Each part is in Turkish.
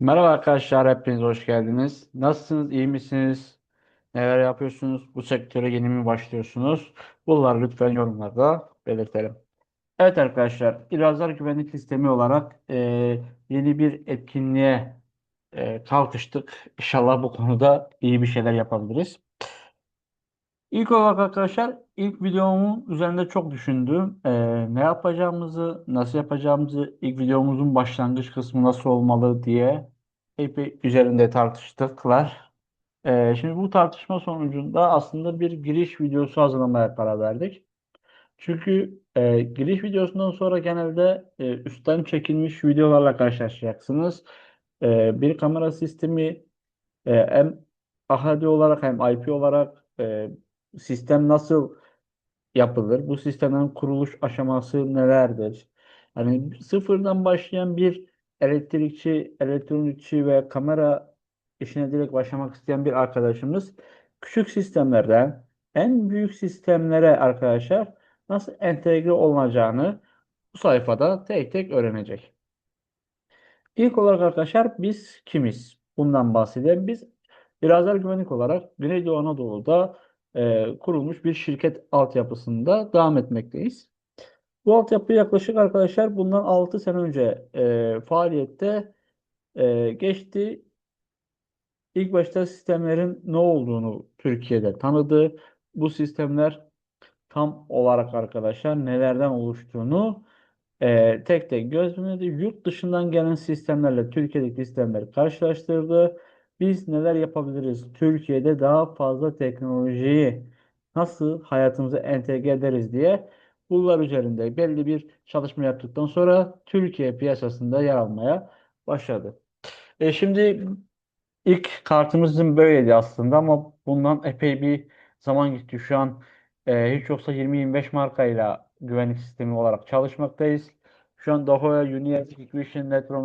Merhaba arkadaşlar, hepiniz hoş geldiniz. Nasılsınız, iyi misiniz? Neler yapıyorsunuz? Bu sektöre yeni mi başlıyorsunuz? Bunları lütfen yorumlarda belirtelim. Evet arkadaşlar, İrazlar Güvenlik Sistemi olarak e, yeni bir etkinliğe e, kalkıştık. İnşallah bu konuda iyi bir şeyler yapabiliriz. İlk olarak arkadaşlar, ilk videomun üzerinde çok düşündüm. E, ne yapacağımızı, nasıl yapacağımızı, ilk videomuzun başlangıç kısmı nasıl olmalı diye epey üzerinde tartıştıklar. Ee, şimdi bu tartışma sonucunda aslında bir giriş videosu hazırlamaya karar verdik. Çünkü e, giriş videosundan sonra genelde e, üstten çekilmiş videolarla karşılaşacaksınız. E, bir kamera sistemi e, hem HD olarak hem IP olarak e, sistem nasıl yapılır? Bu sistemin kuruluş aşaması nelerdir? Hani sıfırdan başlayan bir elektrikçi, elektronikçi ve kamera işine direkt başlamak isteyen bir arkadaşımız küçük sistemlerden en büyük sistemlere arkadaşlar nasıl entegre olunacağını bu sayfada tek tek öğrenecek. İlk olarak arkadaşlar biz kimiz? Bundan bahsedelim. Biz Birazlar Güvenlik olarak Güneydoğu Anadolu'da e, kurulmuş bir şirket altyapısında devam etmekteyiz. Bu altyapı yaklaşık arkadaşlar bundan 6 sene önce e, faaliyette e, geçti. İlk başta sistemlerin ne olduğunu Türkiye'de tanıdı. Bu sistemler tam olarak arkadaşlar nelerden oluştuğunu e, tek tek gözlemledi. Yurt dışından gelen sistemlerle Türkiye'deki sistemleri karşılaştırdı. Biz neler yapabiliriz? Türkiye'de daha fazla teknolojiyi nasıl hayatımıza entegre ederiz diye bunlar üzerinde belli bir çalışma yaptıktan sonra Türkiye piyasasında yer almaya başladı. E şimdi ilk kartımızın böyleydi aslında ama bundan epey bir zaman gitti. Şu an e, hiç yoksa 20-25 markayla güvenlik sistemi olarak çalışmaktayız. Şu an Dahoya, Universal Equation, Netron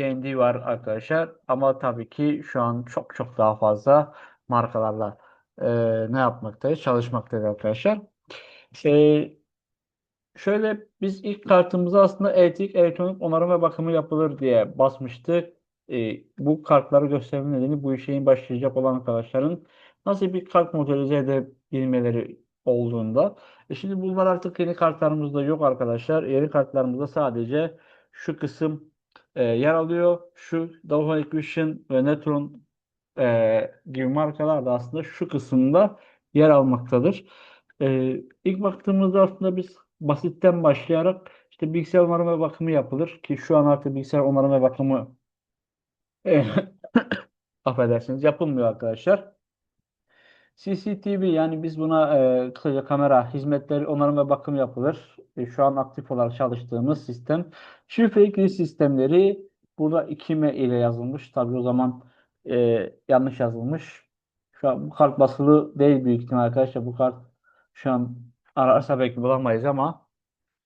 TND var arkadaşlar. Ama tabii ki şu an çok çok daha fazla markalarla e, ne yapmaktayız? Çalışmaktayız arkadaşlar. E, Şöyle biz ilk kartımıza aslında elektrik elektronik onarım ve bakımı yapılır diye basmıştık. E, bu kartları gösterme nedeni bu işe başlayacak olan arkadaşların nasıl bir kart modelize edebilmeleri olduğunda. E şimdi bunlar artık yeni kartlarımızda yok arkadaşlar. Yeni kartlarımızda sadece şu kısım e, yer alıyor. Şu Dahua Equation ve Netron e, gibi markalar da aslında şu kısımda yer almaktadır. E, ilk baktığımızda aslında biz basitten başlayarak işte bilgisayar onarım ve bakımı yapılır ki şu an artık bilgisayar onarım ve bakımı e, affedersiniz yapılmıyor arkadaşlar. CCTV yani biz buna e, kısaca kamera hizmetleri onarım ve bakım yapılır. E, şu an aktif olarak çalıştığımız sistem. Şifre sistemleri burada 2M ile yazılmış. Tabii o zaman e, yanlış yazılmış. Şu an bu kart basılı değil büyük ihtimal arkadaşlar. Bu kart şu an ararsa belki bulamayız ama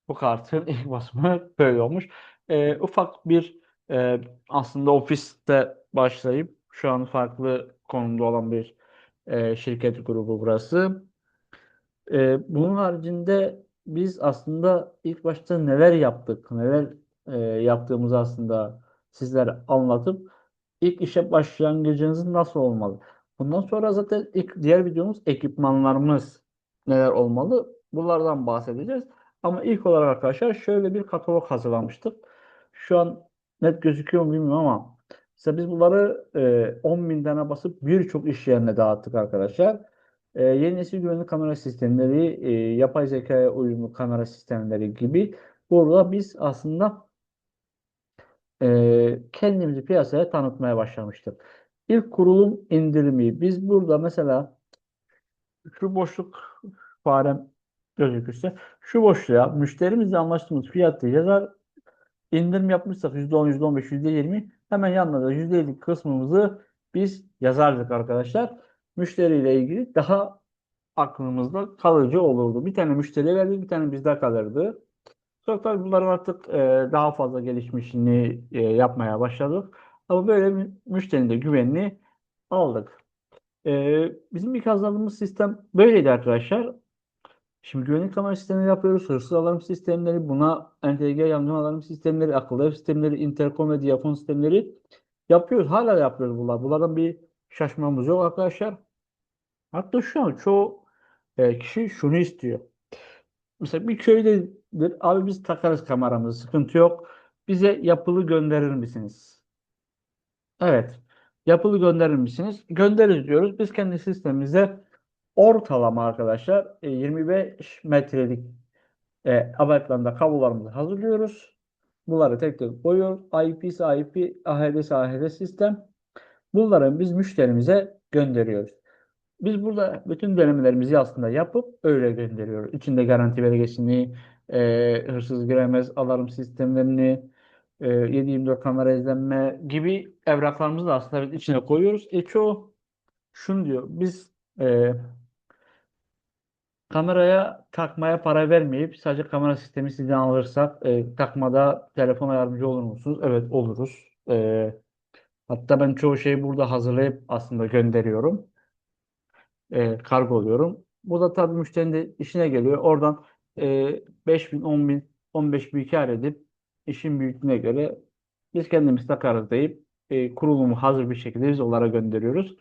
bu kartın ilk basımı böyle olmuş. E, ufak bir e, aslında ofiste başlayıp şu an farklı konumda olan bir e, şirket grubu burası. E, bunun haricinde biz aslında ilk başta neler yaptık, neler e, yaptığımızı aslında sizlere anlatıp ilk işe başlangıcınız nasıl olmalı? Bundan sonra zaten ilk diğer videomuz ekipmanlarımız neler olmalı? Bunlardan bahsedeceğiz. Ama ilk olarak arkadaşlar şöyle bir katalog hazırlamıştık. Şu an net gözüküyor mu bilmiyorum ama işte biz bunları e, 10 bin tane basıp birçok iş yerine dağıttık arkadaşlar. E, yeni nesil güvenlik kamera sistemleri, e, yapay zekaya uyumlu kamera sistemleri gibi burada biz aslında e, kendimizi piyasaya tanıtmaya başlamıştık. İlk kurulum indirimi. Biz burada mesela şu boşluk farem gözükürse şu boşluğa müşterimizle anlaştığımız fiyatı yazar indirim yapmışsak %10, %15, %20 hemen yanına da %50 kısmımızı biz yazardık arkadaşlar. Müşteriyle ilgili daha aklımızda kalıcı olurdu. Bir tane müşteriye verdik, bir tane bizde kalırdı. Tabii bunların artık e, daha fazla gelişmişini e, yapmaya başladık. Ama böyle mü- müşterinin de güvenini aldık. E, bizim ilk hazırladığımız sistem böyleydi arkadaşlar. Şimdi güvenlik kamera sistemleri yapıyoruz. Hırsız alarm sistemleri, buna entegre yangın alarm sistemleri, akıllı ev sistemleri, interkom ve diyafon sistemleri Yapıyoruz. Hala yapıyoruz bunlar. Bunlardan bir şaşmamız yok arkadaşlar. Hatta şu an çoğu e, kişi şunu istiyor. Mesela bir köydedir. Abi biz takarız kameramızı. Sıkıntı yok. Bize yapılı gönderir misiniz? Evet. Yapılı gönderir misiniz? Göndeririz diyoruz. Biz kendi sistemimize ortalama arkadaşlar e, 25 metrelik e, abaytlarında kablolarımızı hazırlıyoruz. Bunları tek tek koyuyoruz. IP ise IP, AHD ise AHD sistem. Bunları biz müşterimize gönderiyoruz. Biz burada bütün denemelerimizi aslında yapıp öyle gönderiyoruz. İçinde garanti belgesini, e, hırsız giremez alarm sistemlerini, e, 7/24 kamera izlenme gibi evraklarımızı da aslında biz içine koyuyoruz. E çoğu şunu diyor. Biz e, kameraya takmaya para vermeyip sadece kamera sistemi sizden alırsak e, takmada telefona yardımcı olur musunuz? Evet oluruz. E, hatta ben çoğu şeyi burada hazırlayıp aslında gönderiyorum e, kargo oluyorum. Bu da tabii müşterinin de işine geliyor. Oradan e, 5 bin, 10 bin, 15 bin kar edip işin büyüklüğüne göre biz kendimiz takarız deyip e, kurulumu hazır bir şekilde biz onlara gönderiyoruz.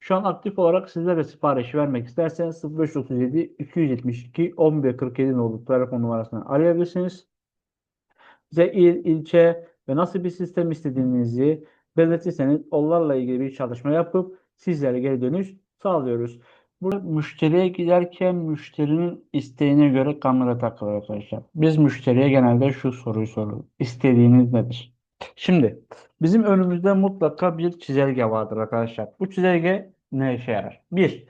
Şu an aktif olarak sizlere sipariş vermek isterseniz 0537 272 1147 nolu telefon numarasını arayabilirsiniz. Size il, ilçe ve nasıl bir sistem istediğinizi belirtirseniz onlarla ilgili bir çalışma yapıp sizlere geri dönüş sağlıyoruz. Burada müşteriye giderken müşterinin isteğine göre kamera takılır arkadaşlar. Biz müşteriye genelde şu soruyu soruyoruz. İstediğiniz nedir? Şimdi bizim önümüzde mutlaka bir çizelge vardır arkadaşlar. Bu çizelge ne işe yarar? Bir,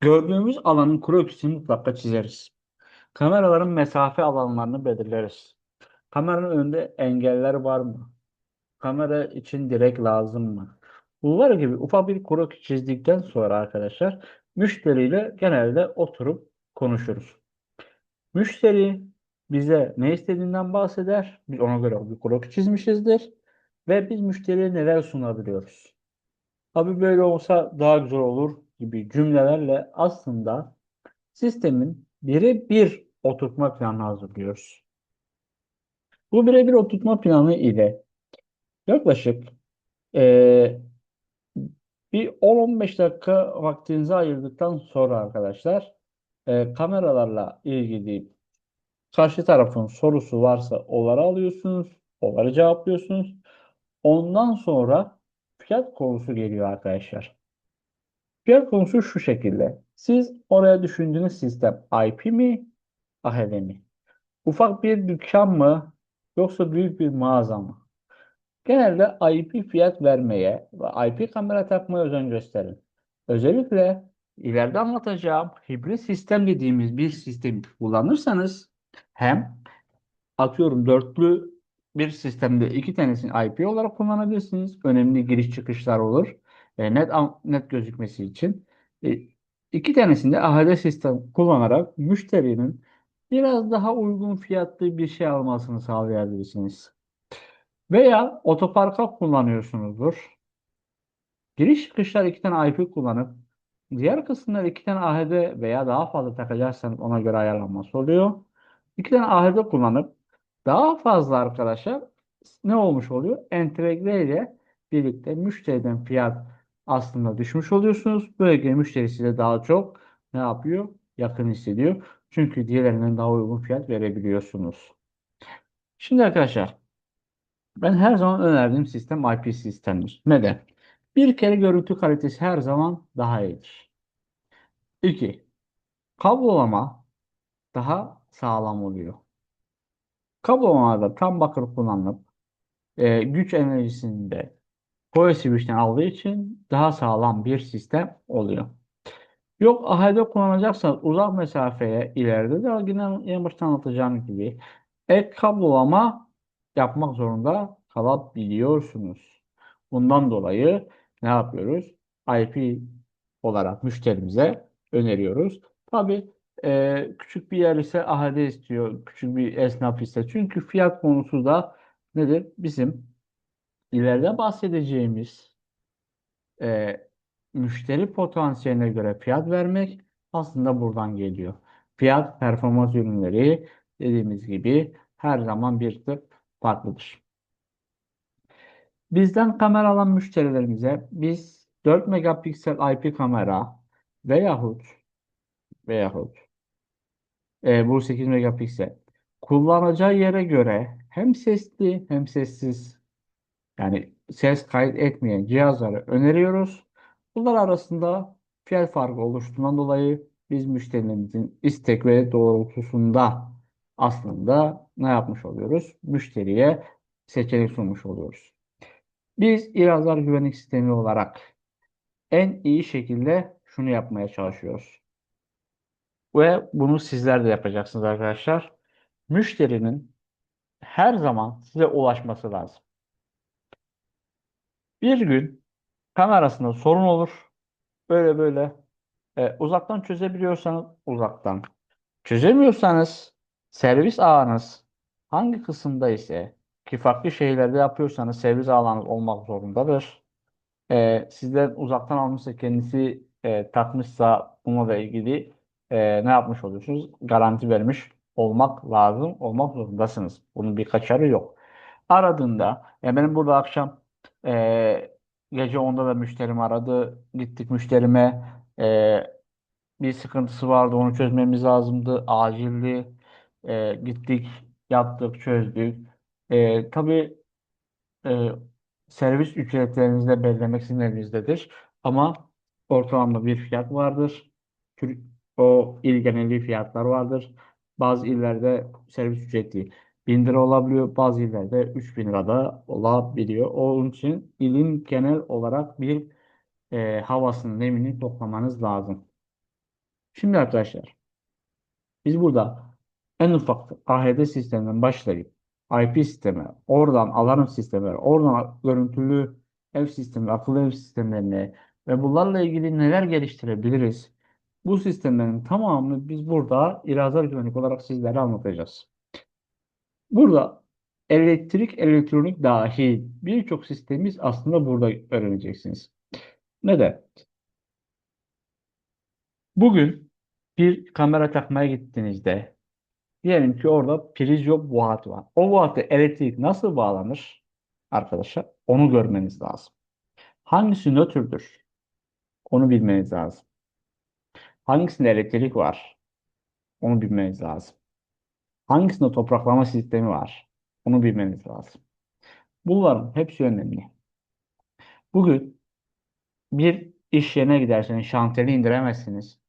gördüğümüz alanın krokisini mutlaka çizeriz. Kameraların mesafe alanlarını belirleriz. Kameranın önünde engeller var mı? Kamera için direk lazım mı? Bunlar gibi ufak bir kroki çizdikten sonra arkadaşlar müşteriyle genelde oturup konuşuruz. Müşteri bize ne istediğinden bahseder. Biz ona göre bir kroki çizmişizdir. Ve biz müşteriye neler sunabiliyoruz. Abi böyle olsa daha güzel olur gibi cümlelerle aslında sistemin birebir oturtma planı hazırlıyoruz. Bu birebir oturtma planı ile yaklaşık e, bir 10-15 dakika vaktinizi ayırdıktan sonra arkadaşlar e, kameralarla ilgili karşı tarafın sorusu varsa onları alıyorsunuz, onları cevaplıyorsunuz. Ondan sonra fiyat konusu geliyor arkadaşlar. Fiyat konusu şu şekilde. Siz oraya düşündüğünüz sistem IP mi, AHD mi? Ufak bir dükkan mı yoksa büyük bir mağaza mı? Genelde IP fiyat vermeye ve IP kamera takmaya özen gösterin. Özellikle ileride anlatacağım hibrit sistem dediğimiz bir sistemi kullanırsanız hem atıyorum dörtlü bir sistemde iki tanesini IP olarak kullanabilirsiniz. Önemli giriş çıkışlar olur. E, net net gözükmesi için. E, iki tanesinde AHD sistem kullanarak müşterinin biraz daha uygun fiyatlı bir şey almasını sağlayabilirsiniz. Veya otoparka kullanıyorsunuzdur. Giriş çıkışlar iki tane IP kullanıp diğer kısımlar iki tane AHD veya daha fazla takacaksanız ona göre ayarlanması oluyor. İki tane AHD kullanıp daha fazla arkadaşlar ne olmuş oluyor? Entegre ile birlikte müşteriden fiyat aslında düşmüş oluyorsunuz. Böylece müşteri size daha çok ne yapıyor? Yakın hissediyor. Çünkü diğerlerinden daha uygun fiyat verebiliyorsunuz. Şimdi arkadaşlar ben her zaman önerdiğim sistem IP sistemdir. Neden? Bir kere görüntü kalitesi her zaman daha iyidir. İki, kablolama daha sağlam oluyor. Kablolamada tam bakır kullanılıp e, güç enerjisini de Power Switch'ten aldığı için daha sağlam bir sistem oluyor. Yok AHD kullanacaksanız uzak mesafeye ileride de yine en başta anlatacağım gibi ek kablolama yapmak zorunda kalabiliyorsunuz. Bundan dolayı ne yapıyoruz? IP olarak müşterimize öneriyoruz. Tabi e, küçük bir yer ise AHD istiyor. Küçük bir esnaf ise. Çünkü fiyat konusu da nedir? Bizim ileride bahsedeceğimiz e, müşteri potansiyeline göre fiyat vermek aslında buradan geliyor. Fiyat performans ürünleri dediğimiz gibi her zaman bir tık farklıdır. Bizden kamera alan müşterilerimize biz 4 megapiksel IP kamera veyahut veyahut e, bu 8 megapiksel kullanacağı yere göre hem sesli hem sessiz yani ses kayıt etmeyen cihazları öneriyoruz. Bunlar arasında fiyat farkı oluştuğundan dolayı biz müşterilerimizin istek ve doğrultusunda aslında ne yapmış oluyoruz? Müşteriye seçenek sunmuş oluyoruz. Biz İrazlar Güvenlik Sistemi olarak en iyi şekilde şunu yapmaya çalışıyoruz. Ve bunu sizler de yapacaksınız arkadaşlar. Müşterinin her zaman size ulaşması lazım. Bir gün kamerasında sorun olur. Böyle böyle e, uzaktan çözebiliyorsanız uzaktan. Çözemiyorsanız servis ağınız hangi kısımda ise ki farklı şehirlerde yapıyorsanız servis ağınız olmak zorundadır. E, sizden uzaktan almışsa kendisi e, takmışsa bununla ilgili e, ne yapmış oluyorsunuz? Garanti vermiş olmak lazım, olmak zorundasınız. Bunun bir kaçarı yok. Aradığında, ya benim burada akşam e, gece 10'da da müşterim aradı. Gittik müşterime e, bir sıkıntısı vardı, onu çözmemiz lazımdı. Acildi. E, gittik, yaptık, çözdük. E, tabii e, servis ücretlerinizi de belirlemek sizin elinizdedir. Ama ortalama bir fiyat vardır. O il geneli fiyatlar vardır. Bazı illerde servis ücreti 1000 lira olabiliyor. Bazı illerde 3000 lirada olabiliyor. Onun için ilin genel olarak bir e, havasının nemini toplamanız lazım. Şimdi arkadaşlar biz burada en ufak AHD sisteminden başlayıp IP sistemi, oradan alarm sistemi, oradan görüntülü ev sistemi, akıllı ev sistemlerini ve bunlarla ilgili neler geliştirebiliriz? Bu sistemlerin tamamını biz burada İrazlar Güvenlik olarak sizlere anlatacağız. Burada elektrik, elektronik dahil birçok sistemimiz aslında burada öğreneceksiniz. Neden? Bugün bir kamera takmaya gittiğinizde Diyelim ki orada priz yok, watt var. O watt'a elektrik nasıl bağlanır arkadaşlar? Onu görmeniz lazım. Hangisi nötrdür? Onu bilmeniz lazım. Hangisinde elektrik var? Onu bilmeniz lazım. Hangisinde topraklama sistemi var? Onu bilmeniz lazım. Bunların hepsi önemli. Bugün bir iş yerine giderseniz şantiyeli indiremezsiniz.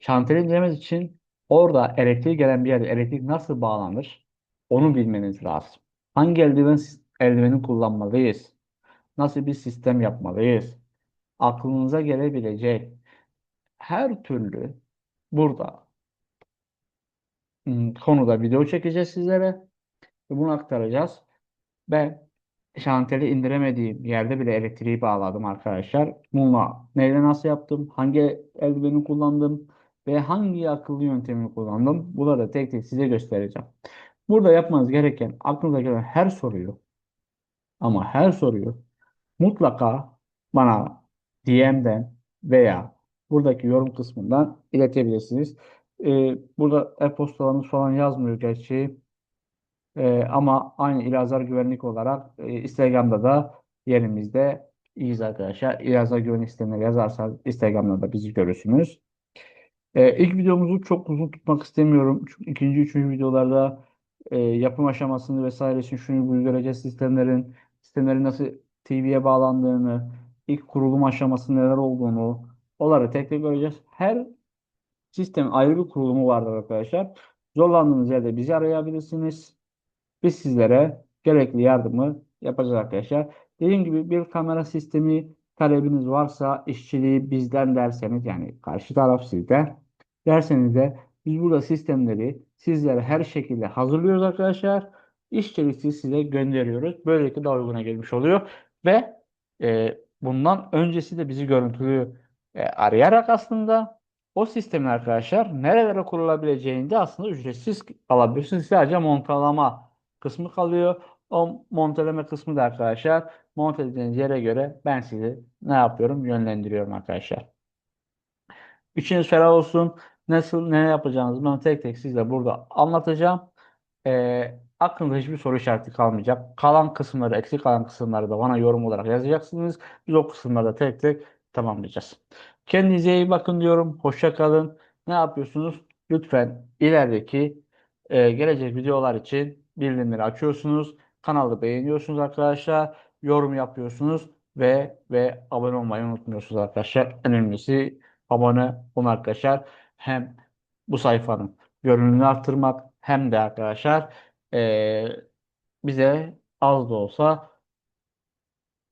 Şantiyeli indiremez için orada elektrik gelen bir yerde elektrik nasıl bağlanır? Onu bilmeniz lazım. Hangi eldiven, eldiveni kullanmalıyız? Nasıl bir sistem yapmalıyız? Aklınıza gelebilecek her türlü burada ım, konuda video çekeceğiz sizlere bunu aktaracağız. Ben şantiyeli indiremediğim yerde bile elektriği bağladım arkadaşlar. Bununla neyle nasıl yaptım? Hangi eldiveni kullandım? Ve hangi akıllı yöntemi kullandım? Bunları da tek tek size göstereceğim. Burada yapmanız gereken aklınıza gelen her soruyu ama her soruyu mutlaka bana DM'den veya buradaki yorum kısmından iletebilirsiniz. Ee, burada e-postalarınız falan yazmıyor gerçi. Ee, ama aynı İlazar Güvenlik olarak e, Instagram'da da yerimizde iyiyiz arkadaşlar. İlazar Güvenlik sistemleri yazarsanız Instagram'da da bizi görürsünüz. Ee, ilk videomuzu çok uzun tutmak istemiyorum. Çünkü ikinci, üçüncü videolarda e, yapım aşamasını vesairesini şunu bunu göreceğiz. Sistemlerin, sistemlerin nasıl TV'ye bağlandığını, ilk kurulum aşaması neler olduğunu, onları tek tek göreceğiz. Her sistemin ayrı bir kurulumu vardır arkadaşlar. Zorlandığınız yerde bizi arayabilirsiniz. Biz sizlere gerekli yardımı yapacağız arkadaşlar. Dediğim gibi bir kamera sistemi talebiniz varsa işçiliği bizden derseniz yani karşı taraf sizde derseniz de biz burada sistemleri sizlere her şekilde hazırlıyoruz arkadaşlar. İşçiliği size gönderiyoruz. Böylelikle daha uyguna gelmiş oluyor ve e, bundan öncesi de bizi görüntülü e, arayarak aslında o sistemin arkadaşlar nerelere kurulabileceğini de aslında ücretsiz alabilirsiniz. Sadece montalama kısmı kalıyor. O monteleme kısmı da arkadaşlar monte edeceğiniz yere göre ben sizi ne yapıyorum? Yönlendiriyorum arkadaşlar. İçiniz ferah olsun. Nasıl ne yapacağınızı ben tek tek size burada anlatacağım. Ee, aklınızda hiçbir soru işareti kalmayacak. Kalan kısımları, eksik kalan kısımları da bana yorum olarak yazacaksınız. Biz o kısımları da tek tek tamamlayacağız. Kendinize iyi bakın diyorum. Hoşça kalın. Ne yapıyorsunuz? Lütfen ilerideki e, gelecek videolar için bildirimleri açıyorsunuz. Kanalı beğeniyorsunuz arkadaşlar. Yorum yapıyorsunuz ve ve abone olmayı unutmuyorsunuz arkadaşlar. En önemlisi abone olun arkadaşlar. Hem bu sayfanın görünümünü arttırmak hem de arkadaşlar e, bize az da olsa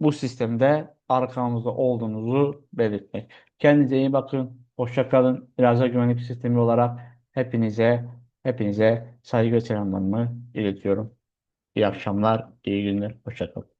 bu sistemde arkamızda olduğunuzu belirtmek. Kendinize iyi bakın. Hoşça kalın. Biraz da güvenlik sistemi olarak hepinize hepinize saygı ve selamlarımı iletiyorum. İyi akşamlar, iyi günler. Hoşça kalın.